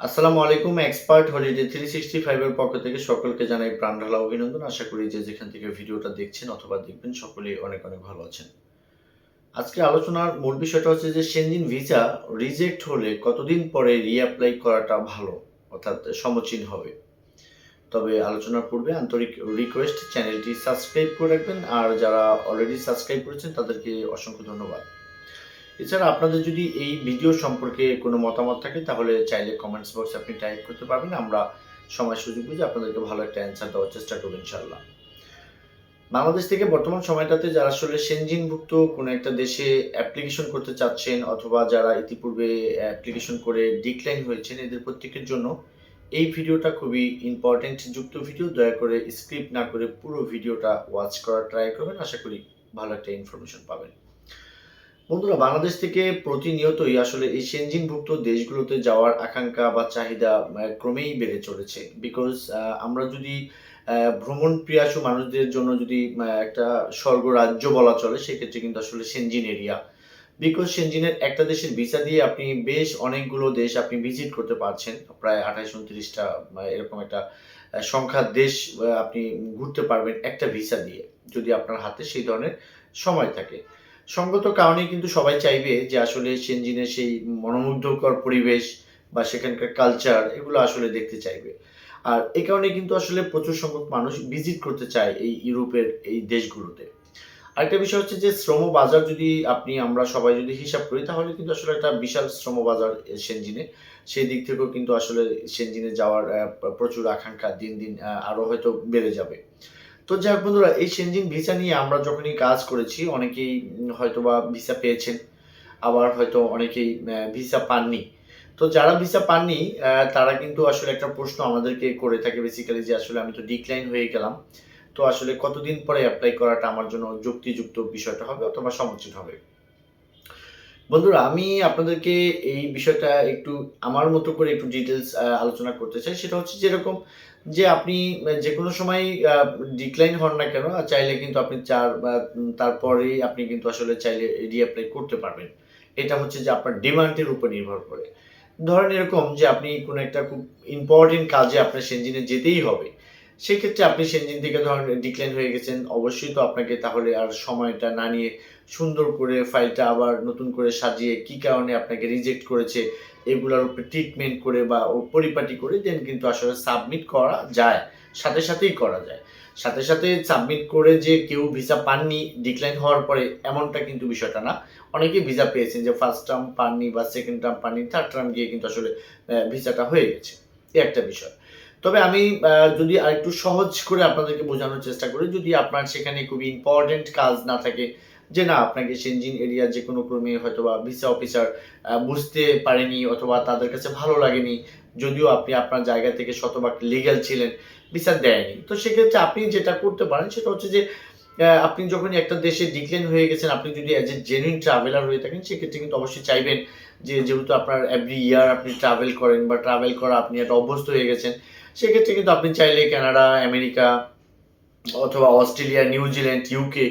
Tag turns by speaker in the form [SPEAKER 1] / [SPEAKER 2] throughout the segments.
[SPEAKER 1] আসসালামু আলাইকুম, expert holiday three sixty ফাইভের পক্ষ থেকে সকলকে জানাই প্রাণ ঢালা অভিনন্দন। আশা করি যে যেখান থেকে ভিডিওটা দেখছেন অথবা দেখবেন, সকলেই অনেক অনেক ভালো আছেন। আজকে আলোচনার মূল বিষয়টা হচ্ছে যে সেনজিন ভিসা রিজেক্ট হলে কতদিন পরে রিঅ্যাপ্লাই করাটা ভালো, অর্থাৎ সমচীন হবে? তবে আলোচনার পূর্বে আন্তরিক রিকোয়েস্ট চ্যানেলটি সাবস্ক্রাইব করে রাখবেন। আর যারা অলরেডি সাবস্ক্রাইব করেছেন, তাদেরকে অসংখ্য ধন্যবাদ। এছাড়া আপনাদের যদি এই ভিডিও সম্পর্কে কোনো মতামত থাকে, তাহলে চাইলে কমেন্টস বক্সে আপনি টাইপ করতে পারবেন। আমরা সময় সুযোগ বুঝে আপনাদেরকে ভালো একটা অ্যান্সার দেওয়ার চেষ্টা করব ইনশাল্লাহ বাংলাদেশ থেকে বর্তমান সময়টাতে যারা আসলে সেনজিনভুক্ত কোনো একটা দেশে অ্যাপ্লিকেশন করতে চাচ্ছেন অথবা যারা ইতিপূর্বে অ্যাপ্লিকেশন করে ডিক্লাইন হয়েছেন, এদের প্রত্যেকের জন্য এই ভিডিওটা খুবই ইম্পর্টেন্ট যুক্ত ভিডিও দয়া করে স্ক্রিপ্ট না করে পুরো ভিডিওটা ওয়াচ করার ট্রাই করবেন। আশা করি ভালো একটা ইনফরমেশন পাবেন। বন্ধুরা বাংলাদেশ থেকে প্রতিনিয়তই আসলে এই সেনজিনভুক্ত দেশগুলোতে যাওয়ার আকাঙ্ক্ষা বা চাহিদা ক্রমেই বেড়ে চলেছে। বিকজ আমরা যদি ভ্রমণ প্রিয়াসু মানুষদের জন্য যদি একটা স্বর্গ রাজ্য বলা চলে সেক্ষেত্রে কিন্তু আসলে সেনজিন এরিয়া বিকজ সেনজিনের একটা দেশের ভিসা দিয়ে আপনি বেশ অনেকগুলো দেশ আপনি ভিজিট করতে পারছেন। প্রায় আঠাশ উনত্রিশটা এরকম একটা আহ, সংখ্যার দেশ আপনি ঘুরতে পারবেন একটা ভিসা দিয়ে যদি আপনার হাতে সেই ধরনের সময় থাকে। সঙ্গত কারণে কিন্তু সবাই চাইবে যে আসলে সেনজিনের সেই মনোমুগ্ধকর পরিবেশ বা সেখানকার কালচার এগুলো আসলে দেখতে চাইবে। আর এই কারণে কিন্তু আসলে প্রচুর সংখ্যক মানুষ ভিজিট করতে চায় এই ইউরোপের এই দেশগুলোতে। আরেকটা বিষয় হচ্ছে যে শ্রম বাজার যদি আপনি আমরা সবাই যদি হিসাব করি তাহলে কিন্তু আসলে একটা বিশাল শ্রম বাজার সেনজিনে। সেই দিক থেকেও কিন্তু আসলে সেনজিনে যাওয়ার প্রচুর আকাঙ্ক্ষা দিন দিন আহ, আরও হয়তো বেড়ে যাবে। তো যাই বন্ধুরা, এই সেনজিন ভিসা নিয়ে আমরা যখনই কাজ করেছি, অনেকেই হয়তো বা ভিসা পেয়েছেন, আবার হয়তো অনেকেই ভিসা পাননি। তো যারা ভিসা পাননি তারা কিন্তু আসলে একটা প্রশ্ন আমাদেরকে করে থাকে বেসিক্যালি যে আসলে আমি তো ডিক্লাইন হয়ে গেলাম। তো আসলে কতদিন পরে অ্যাপ্লাই করাটা আমার জন্য যুক্তিযুক্ত বিষয়টা হবে অথবা সমুচিত হবে? বন্ধুরা, আমি আপনাদেরকে এই বিষয়টা একটু, আমার মতো করে একটু ডিটেলস আলোচনা করতে চাই। সেটা হচ্ছে যেরকম যে আপনি যে কোনো সময় ডিক্লাইন হন না কেন চাইলে কিন্তু আপনি চার বা উম, তারপরেই আপনি কিন্তু আসলে চাইলে রিঅ্যাপ্লাই করতে পারবেন। এটা হচ্ছে যে আপনার ডিমান্ডের উপর নির্ভর করে। ধরেন এরকম যে আপনি কোনো একটা খুব ইম্পর্টেন্ট কাজে আপনার সেঞ্জিনে যেতেই হবে। সেক্ষেত্রে আপনি সেনজিন থেকে ধরেন ডিক্লাইন হয়ে গেছেন। অবশ্যই তো আপনাকে তাহলে আর সময়টা না নিয়ে সুন্দর করে ফাইলটা আবার নতুন করে সাজিয়ে কি কারণে আপনাকে রিজেক্ট করেছে এগুলোর উপর ট্রিটমেন্ট করে বা পরিপাটি করে দেন কিন্তু আসলে সাবমিট করা যায়, সাথে সাথেই করা যায়। সাথে সাথে সাবমিট করে যে কেউ ভিসা পাননি ডিক্লাইন হওয়ার পরে এমনটা কিন্তু বিষয়টা না। অনেকেই ভিসা পেয়েছেন যে ফার্স্ট টার্ম পাননি বা সেকেন্ড টার্ম পাননি থার্ড টার্ম গিয়ে কিন্তু আসলে ভিসাটা হয়ে গেছে। এই একটা বিষয়। তবে আমি যদি আরেকটু সহজ করে আপনাদেরকে বোঝানোর চেষ্টা করি, যদি আপনার সেখানে খুবই ইম্পর্টেন্ট কাজ না থাকে, যে না, আপনাকে সেনজিন এরিয়ার যে কোনো ক্রমে হয়তো বা ভিসা অফিসার বুঝতে পারেনি অথবা তাদের কাছে ভালো লাগেনি, যদিও আপনি আপনার জায়গা থেকে শতভাগ লিগ্যাল ছিলেন ভিসা দেয়নি। তো সেক্ষেত্রে আপনি যেটা করতে পারেন সেটা হচ্ছে যে আপনি যখন একটা দেশে ডিক্লেন হয়ে গেছেন, আপনি যদি অ্যাজ এ জেনুইন ট্রাভেলার হয়ে থাকেন, সেক্ষেত্রে কিন্তু অবশ্যই চাইবেন যে, যেহেতু আপনার এভরি ইয়ার আপনি ট্রাভেল করেন বা ট্রাভেল করা আপনি একটা অভ্যস্ত হয়ে গেছেন সেক্ষেত্রে কিন্তু আপনি চাইলে কানাডা, আমেরিকা অথবা অস্ট্রেলিয়া নিউজিল্যান্ড ইউকে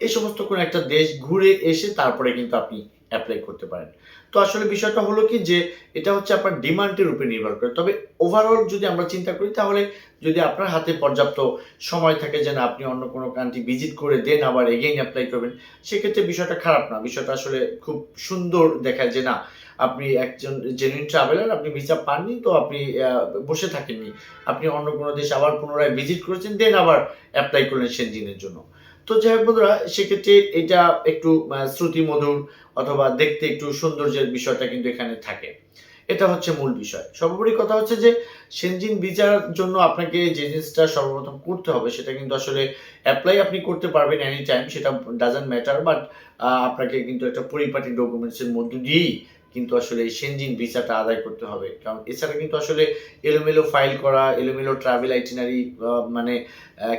[SPEAKER 1] এ সমস্ত কোনো একটা দেশ ঘুরে এসে তারপরে কিন্তু আপনি অ্যাপ্লাই করতে পারেন। তো আসলে বিষয়টা হলো কি যে, এটা হচ্ছে আপনার ডিমান্ডের উপরে নির্ভর করে। তবে ওভারঅল যদি আমরা চিন্তা করি, তাহলে যদি আপনার হাতে পর্যাপ্ত সময় থাকে যে না, আপনি অন্য কোনো কান্ট্রি ভিজিট করে দেন আবার এগেইন অ্যাপ্লাই করবেন, সেক্ষেত্রে বিষয়টা খারাপ না। বিষয়টা আসলে খুব সুন্দর দেখায় যে না, আপনি একজন জেনুইন ট্রাভেলার আপনি ভিসা পাননি, তো আপনি বসে থাকেননি। আপনি অন্য কোনো দেশ আবার পুনরায় ভিজিট করেছেন দেন আবার অ্যাপ্লাই করলেন সেনজিনের জন্য। তো যাই হোক বন্ধুরা, সেক্ষেত্রে এটা একটু শ্রুতি মধুর অথবা দেখতে একটু সৌন্দর্যের বিষয়টা কিন্তু এখানে থাকে। এটা হচ্ছে মূল বিষয়। সর্বোপরি কথা হচ্ছে যে, সেনজিন ভিসার জন্য আপনাকে যে জিনিসটা সর্বপ্রথম করতে হবে, সেটা কিন্তু আসলে অ্যাপ্লাই আপনি করতে পারবেন এনি টাইম সেটা ডাজন্ট ম্যাটার বাট আপনাকে কিন্তু একটা পরিপাটি ডকুমেন্টসের মধ্য দিয়েই কিন্তু আসলে সেনজিন ভিসাটা আদায় করতে হবে। কারণ এছাড়া কিন্তু আসলে এলোমেলো ফাইল করা, এলোমেলো ট্রাভেল আইটিনারি মানে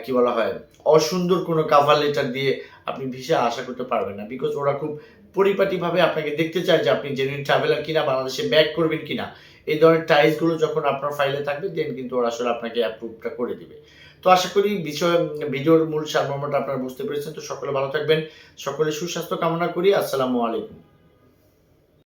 [SPEAKER 1] কি বলা হয়, অসুন্দর কোনো কাভার লেটার দিয়ে আপনি ভিসা আশা করতে পারবেন না। বিকজ ওরা খুব পরিপাটিভাবে আপনাকে দেখতে চায় যে আপনি জেনুইন ট্রাভেলার কিনা, বাংলাদেশে ব্যাক করবেন কিনা। এই ধরনের টাইলসগুলো যখন আপনার ফাইলে থাকবে দেন কিন্তু ওরা আসলে আপনাকে অ্যাপ্রুভটা করে দিবে। তো আশা করি বিষয়, ভিডিওর মূল সারমর্মটা আপনারা বুঝতে পেরেছেন। তো সকলে ভালো থাকবেন। সকলে সুস্বাস্থ্য কামনা করি। আসসালামু আলাইকুম।